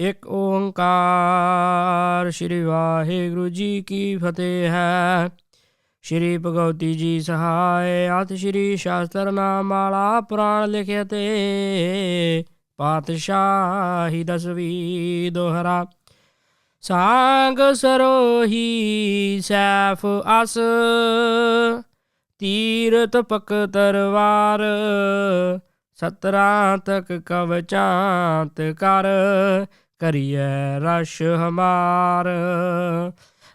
ਇੱਕ ਓੰਕਾਰ ਸ੍ਰੀ ਵਾਹਿਗੁਰੂ ਜੀ ਕੀ ਫਤਿਹ ਹੈ। ਸ੍ਰੀ ਭਗਵਤੀ ਜੀ ਸਹਾਇ ਅਤ ਸ੍ਰੀ ਸ਼ਾਸਤਰ ਨਾਮਾਲਾ ਪੁਰਾਣ ਲਿਖਿਆ ਤੇ ਪਾਤਸ਼ਾਹੀ ਦਸਵੀ ਦੋਹਰਾ ਸਾੰਗ ਸਰੋਹੀ ਸੈਫ ਅਸ ਤੀਰ ਤਪਕ ਤਰਵਾਰ ਸਤਰਾਂ ਤਕ ਕਵਚਾਂਤ ਕਰ। ਕਰੀਐ ਰਸ਼ ਹਮਾਰ।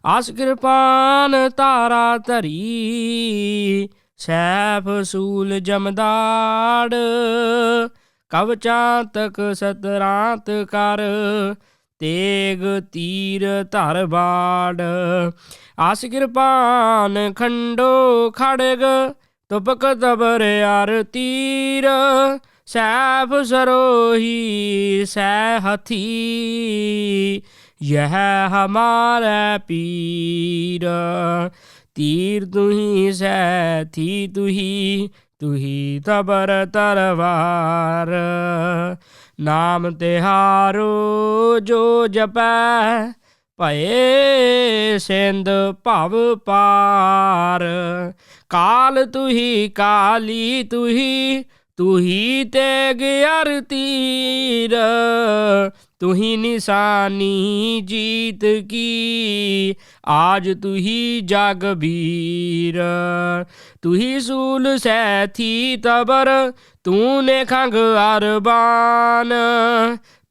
ਆਸ ਕਿਰਪਾਨ ਤਾਰਾ ਧਰੀ, ਸੈਫ ਸੂਲ ਜਮਦਾੜ। ਕਵਚਾਂ ਤਕ ਸਤਰਾਂਤ ਕਰ, ਤੇਗ ਤੀਰ ਧਰ ਬਾੜ। ਆਸ ਕਿਰਪਾਨ ਖੰਡੋ ਖੜਗ, ਤੁਪਕ ਤਬਰ ਅਰ ਤੀਰ। ਸੈਭ ਸਰੋਹੀ ਸੈ ਹਥੀ, ਯਹ ਹਮਾਰਾ ਪੀਰ। ਤੀਰ ਤੁਹੀ ਸੈ ਥੀ ਤੁਹੀ ਤੁਹੀ ਤਬਰ ਤਰਵਾਰ ਨਾਮ ਤਿਹਾਰੋ ਜੋ ਜਪੈ, ਭਏ ਸਿੰਧ ਭਵ ਪਾਰ। ਕਾਲ ਤੁਹੀ, ਕਾਲੀ ਤੁਹੀ ਤੁਹੀ ਤੇਗ ਅਰ ਤੀਰ, ਤੁਹੀ ਨਿਸ਼ਾਨੀ ਜੀਤ ਕੀ? ਆਜ ਤੁਹੀ ਜਗ ਵੀਰ, ਤੁਹੀ ਸੂਲ ਸੈਥੀ ਤਬਰ ਤੂਨੇ ਖੰਗ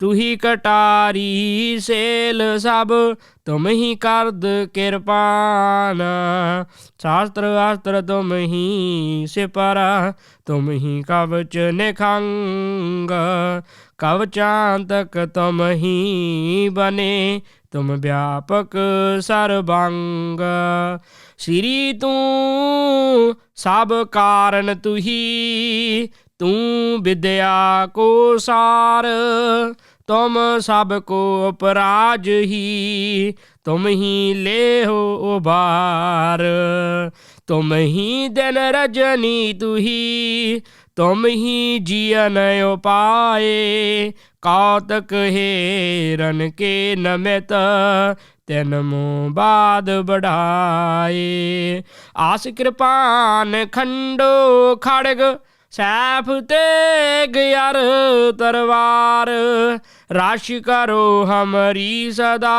ਤੂੰ ਹੀ ਕਟਾਰੀ ਸੇਲ ਸਭ, ਤੁਮ ਹੀ ਕਰਦ ਕਿਰਪਾਨ ਸ਼ਾਸਤਰ ਆਸਤਰ ਤੁਮ ਹੀ ਸਿਪਰਾ, ਤੁਮ ਹੀ ਕਵਚ ਨਿਖੰਗ। ਕਵਚਾਂ ਤਕ ਤੁਮ ਹੀ ਬਨੇ, ਤੁਮ ਵਿਆਪਕ ਸਰਬੰਗ। ਸ੍ਰੀ ਤੂੰ ਸਭ ਕਾਰਨ ਤੁਹੀ, ਤੂੰ ਵਿਦਿਆ ਕੋ ਸਾਰ। ਤੁਮ ਸਭ ਕੋ ਅਪਰਾਜ ਹੀ ਤੁਮ ਹੀ ਲੈ ਹੋ ਉਬਾਰ ਤੁਮ ਹੀ ਦਿਨ ਰਜਨੀ ਤੁਹੀ ਤੁਮ ਹੀ ਜੀਵਨ ਉਪਾਏ ਕੌਤਕ ਹੇਰਨ ਕੇ ਨਮਿਤ ਤੈਨ ਮੋ ਬਾਦ ਬੜਾਏ ਆਸ ਕਿਰਪਾਨ ਖੰਡੋ ਖੜਗ ਸੈਫ ਤੇ ਗਿਆਰ ਤਰਵਾਰ ਰਾਸ਼ ਕਰੋ ਹਮਰੀ ਸਦਾ।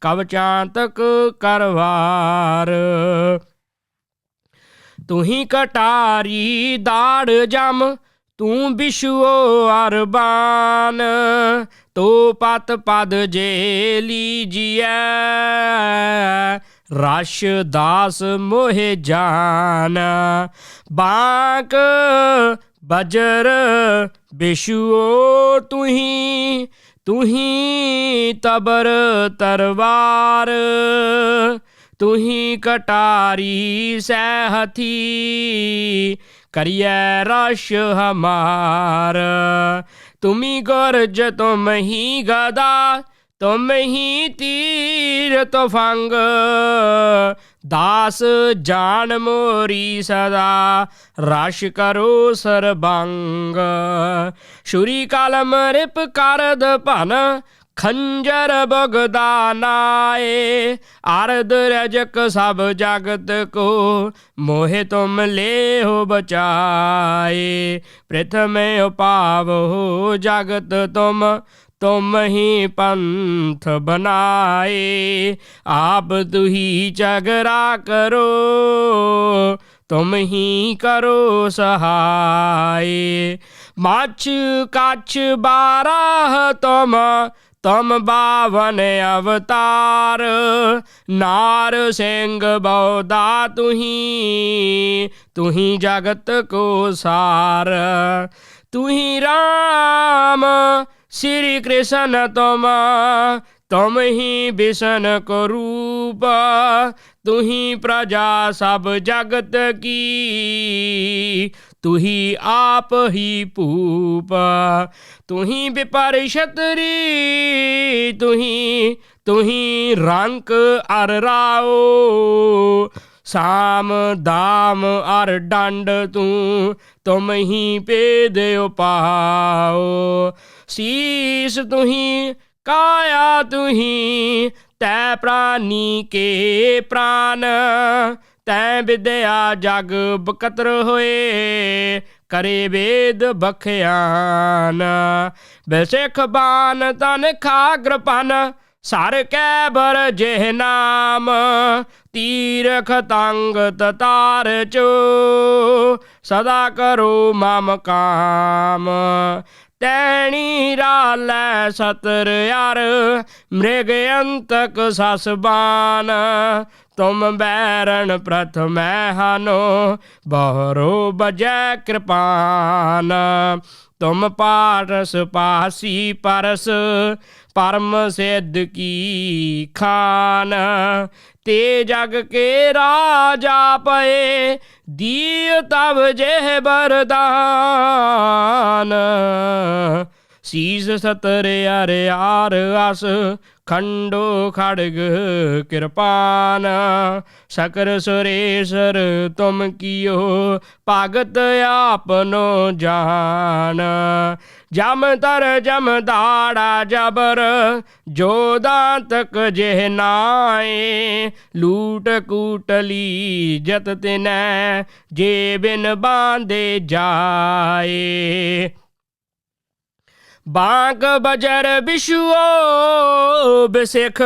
ਕਵਚਾਂ ਤੱਕ ਕਰਵਾਰ। ਤੁਹੀ ਕਟਾਰੀ ਦਾੜ ਜਮ, ਤੂੰ ਬਿਸ਼ੂਓ ਅਰਬਾਨ। ਤੋ ਪਤ ਪਦ ਜੇ ਲੀਜੀਐ ਰਸ਼ ਦਾਸ ਮੋਹਿ ਜਾਨ। ਬਾਂਕ ਬਜਰ ਬਿਸ਼ੂਓ ਤੁਹੀ ਤੁਹੀ ਤਬਰ ਤਰਵਾਰ, ਤੁਹੀ ਕਟਾਰੀ ਸੈ ਹਥੀ ਕਰੀਐ ਰਸ਼ ਹਮਾਰ। ਤੁਮੀ ਗਰਜ ਤੁਮ ਹੀ ਗਦਾ ਤੁਮ ਹੀ ਤੀਰ ਤਫੰਗ ਦਾਸ ਜਾਨ ਮੋਰੀ ਸਦਾ, ਰਸ਼ ਕਰੋ ਸਰਬੰਗ। ਸ਼ੁਰੀ ਕਲਮ ਰਿਪ ਕਰਦ ਭਨ, ਖੰਜਰ ਬਗਦਾ ਨਾਏ ਅਰਦ ਰਜਕ ਸਭ ਜਗਤ ਕੋ, ਮੋਹਿ ਤੁਮ ਲੈ ਹੋ ਬਚਾਏ। ਪ੍ਰਥਮੇ ਉਪਾਵ ਹੋ ਜਗਤ ਤੁਮ ਤੁਮ ਹੀ ਪੰਥ ਬਨਾਏ ਆਪ ਤੁਹੀ ਚਗਰਾ ਕਰੋ ਤੁਮ ਹੀ ਕਰੋ ਸਹਾਏ ਮਛ ਕਛ ਬਾਰਾਹ ਤੁਮ ਤੁਮ ਬਾਵਨ ਅਵਤਾਰ ਨਾਰ ਸਿੰਘ ਬਉਦਾ ਤੁਹੀ ਤੁਹੀ ਜਗਤ ਕੋ ਸਾਰ ਤੁਹੀ ਰਾਮ श्री कृष्ण तुम तुम ही विष्ण को रूप तू ही प्रजा सब जगत की तू ही आप ही पूप तू ही विपर क्षत्री तू ही तू ही रंक अर राओ ਸਾਮ ਦਾਮ ਅਰ ਡੰਡ ਤੂੰ, ਤੁਮ ਹੀ ਪੇਦ ਉਪਾਓ ਸੀਸ ਤੁਹੀ, ਕਾਇਆ ਤੁਹੀ, ਤੈ ਪ੍ਰਾਨੀ ਕੇ ਪ੍ਰਾਨ। ਤੈ ਵਿਦਿਆ ਜਗ ਬਕਤਰ ਹੋਏ, ਕਰੇ ਵੇਦ ਬਖਿਆਨ। ਬਿਸਿਖ ਬਾਨ ਤਨ ਖਾਗਰ ਪਨ, ਸਰ ਕੈ ਬਰ ਜਿਹ ਨਾਮ। ਤੀਰਖ ਤੰਗ ਤਤਾਰ ਚੋ ਸਦਾ ਕਰੋ ਮਮ ਕਾਮ ਤੈਣੀ ਰਾਲੈ ਸਤਰ ਯਾਰ ਮ੍ਰਿਗ ਅੰਤਕ ਸਸਬਾਨ ਤੁਮ ਬੈਰਣ ਪ੍ਰਥਮੈ ਹਾਨੋ ਬਹਰੋ ਬਜੈ ਕਿਰਪਾਨ ਤੁਮ ਪਾਰਸ ਪਾਸੀ ਪਰਸ, ਪਰਮ ਸਿੱਧ ਕੀ ਖਾਨ। ਤੇ ਜਗ ਕੇ ਰਾਜਾ ਪਏ ਦੀਏ ਤਬ ਜਹ ਬਰਦਾਨ ਸੀਸ ਸਤਰ ਅਰ ਆਰ ਅਸ ਖੰਡੋ ਖੜਗ ਕਿਰਪਾਨ ਸਕਰ ਸੁਰੇਸ਼ਰ ਤੁਮ ਕੀਓ ਭਗਤ ਆਪਨੋ ਜਾਨ ਜਮ ਤਰ ਜਮ ਦਾੜਾ ਜਬਰ ਜੋ ਦਾਂਤਕ ਜਿਹ ਨਾਏ ਲੂਟ ਕੂਟਲੀ ਜਤ ਤਿਨੈ ਜੇ ਬਿਨ ਬਾਂਦੇ ਜਾਏ ਬਾਗ ਬਜਰ ਵਿਸ਼ੂਓ ਬਿਸਿਖ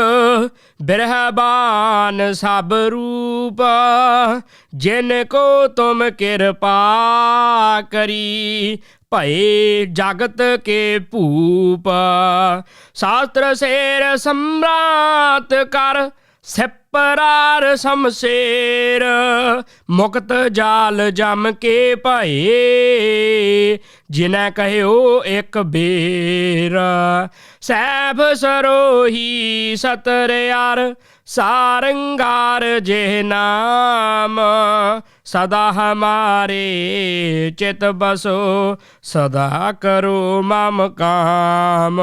ਬਿਰਹਬਾਨ ਸਭ ਰੂਪ, ਜਿਨ ਕੋ ਤੁਮ ਕਿਰਪਾ ਕਰੀ, ਭਏ ਜਗਤ ਕੇ ਭੂਪ। ਸ਼ਾਸਤਰ ਸੇਰ ਸਮਰਾਤ ਕਰ ਸਿਪਰਾਰ ਸਮਸੇਰ, ਮੁਕਤ ਜਾਲ ਜਮ ਕੇ ਭਏ ਜਿਨੈ ਕਹਿਓ ਇੱਕ ਬੇਰ ਸੈਭ ਸਰੋਹੀ ਸਤਰ ਯਾਰ ਸਾਰੰਗਾਰ ਜੇ ਨਾਮ, ਸਦਾ ਹਮਾਰੇ ਚਿਤ ਬਸੋ, ਸਦਾ ਕਰੋ ਮਮ ਕਾਮ।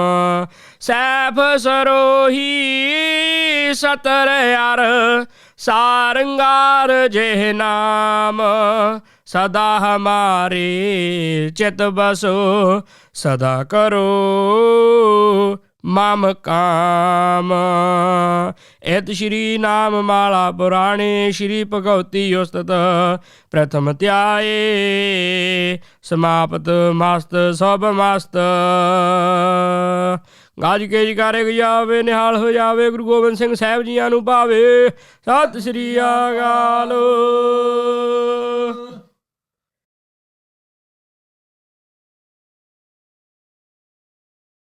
ਸੈਫ ਸਰੋਹੀ ਸਤਰ ਯਾਰ ਸਾਰੰਗਾਰ ਜੇ ਨਾਮ, ਸਦਾ ਹਮਾਰੇ ਚਿਤ ਬਸੋ, ਸਦਾ ਕਰੋ ਮਮ ਕਾਮ। ਇਤ ਸ਼੍ਰੀ ਨਾਮ ਮਾਲਾ ਪੁਰਾਣੇ ਸ਼੍ਰੀ ਭਗਵਤੀ ਉਸਤਤ, ਪ੍ਰਥਮ ਧਿਆਏ, ਸਮਾਪਤ ਮਸਤ ਸਭ ਮਾਸਤ। ਗਾਜ ਕੇ ਜਕਾਰੇ ਜਾਵੇ ਨਿਹਾਲ ਹੋ ਜਾਵੇ, ਗੁਰੂ ਗੋਬਿੰਦ ਸਿੰਘ ਸਾਹਿਬ ਜੀਆਂ ਨੂੰ ਭਾਵੇ। ਸਤਿ ਸ਼੍ਰੀ ਅਕਾਲ।